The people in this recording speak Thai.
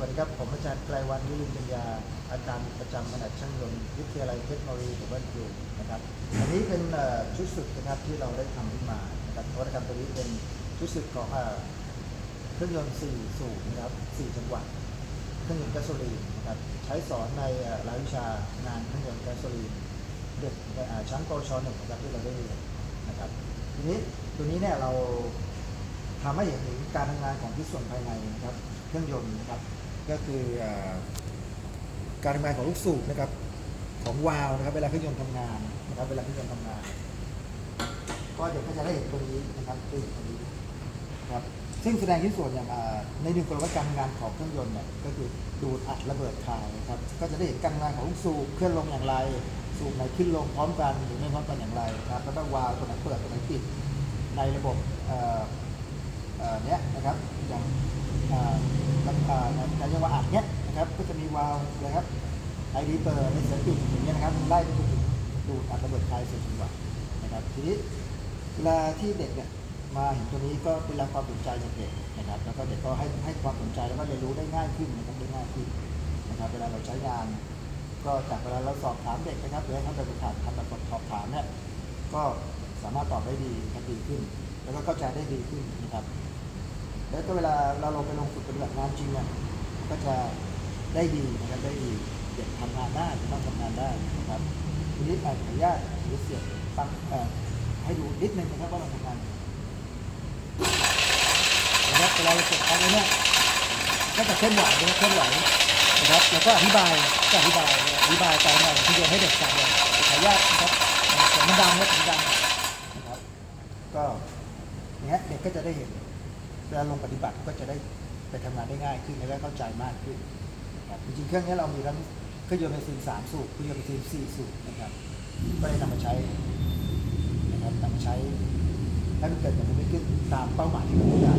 สวัสดีครับ ผมอาจารย์ไกรวันวิรินปัญญา อาจารย์ประจำแผนกช่างยนต์วิทยาลัยเทคโนโลยีของบ้านครูนะครับ อันนี้เป็นชุดสึกนะครับที่เราได้ทำขึ้นมานะครับนวัตกรรมตัวนี้เป็นชุดสึกของเครื่องยนต์4สูบนะครับ4จังหวะเครื่องยนต์แก๊สโซลีนนะครับใช้สอนในเอ่อรายวิชางานเครื่องยนต์แก๊สโซลีนเด็กชั้นปชหนึ่งนะครับที่เราได้เรียนนะครับทีนี้ตัวนี้เนี่ยเราทำให้เห็นถึงการทำงานของที่ส่วนภายในนะครับ เครื่องยนต์นะครับ ก็คือการทำงานของลูกสูบนะครับของวาล์วนะครับเวลาเครื่องยนต์ทำงานนะครับเวลาเครื่องยนต์ทำงาน ก็เดี๋ยวก็จะได้เห็นตัวนี้นะครับตัวตัวนี้ครับซึ่งแสดงที่ส่วนอย่างในหนึ่งกลวัตการทำงานของเครื่องยนต์เนี่ยก็คือดูดอัดระเบิดคายนะครับก็จะได้เห็นการทำงานของลูกสูบเคลื่อนลงอย่างไร สูบไหนขึ้นลงพร้อมกันหรือไม่พร้อมกันอย่างไรนะครับแล้วก็วาล์วตัวไหนเปิดตัวไหนปิดในระบบเนี้ยนะครับอย่าง อ่าลำอ่าในการจังหวะอัดเนี้ยนะครับก็จะมีวาล์วนะครับไอดีเปิดในเสียงปิดอย่างเงี้ยนะครับไล่ไปจนถึงดูดอัดระเบิดคายเสียงจังหวะนะครับทีนี้เวลาที่เด็กเนี่ยมาเห็นตัวนี้ก็เป็นรับความสนใจจากเด็กนะครับแล้วก็เด็กก็ให้ให้ความสนใจแล้วก็เรียนรู้ได้ง่ายขึ้นนะครับได้ง่ายขึ้นนะครับเวลาเราใช้งาน ก็จากเวลาเราสอบถามเด็กนะครับหรือให้เขาไปฝึกหัดทำแบบสอบถามเนี่ยก็สามารถตอบได้ดีดีขึ้น แล้วก็เข้าใจได้ดีขึ้นนะครับ แล้วก็เวลาเราลงไปลงฝึกปฏิบัติงานจริงเนี่ยก็จะได้ดีนะครับได้ดีเด็กทำงานได้ต้องทำงานได้นะครับทีนี้อาจขออนุญาตหรือเสียบฟังให้ดูนิดนึงนะครับว่าเราทำงานนะครับเวลาเราเสร็จแล้วเนี่ยก็จะเคลื่อนไหวนะเคลื่อนไหวนะครับแล้วก็อธิบายก็อธิบายอธิบายการทำงานของที่เรียนให้เด็กจำเลยขออนุญาตนะครับเสียงมันดังนะเสียงดังนะครับก็เงี้ยเด็กก็จะได้เห็น เวลาลงปฏิบัติก็จะได้ไปทำงานได้ง่ายขึ้นและได้เข้าใจมากขึ้นครับจริงๆเครื่องนี้เรามีทั้งเครื่องยนต์เบนซินสามสูบเครื่องยนต์เบนซินสี่สูบนะครับก็ได้นำมาใช้นะครับนำมาใช้ให้มันเกิดผลขึ้นตามเป้าหมายที่เราต้องการ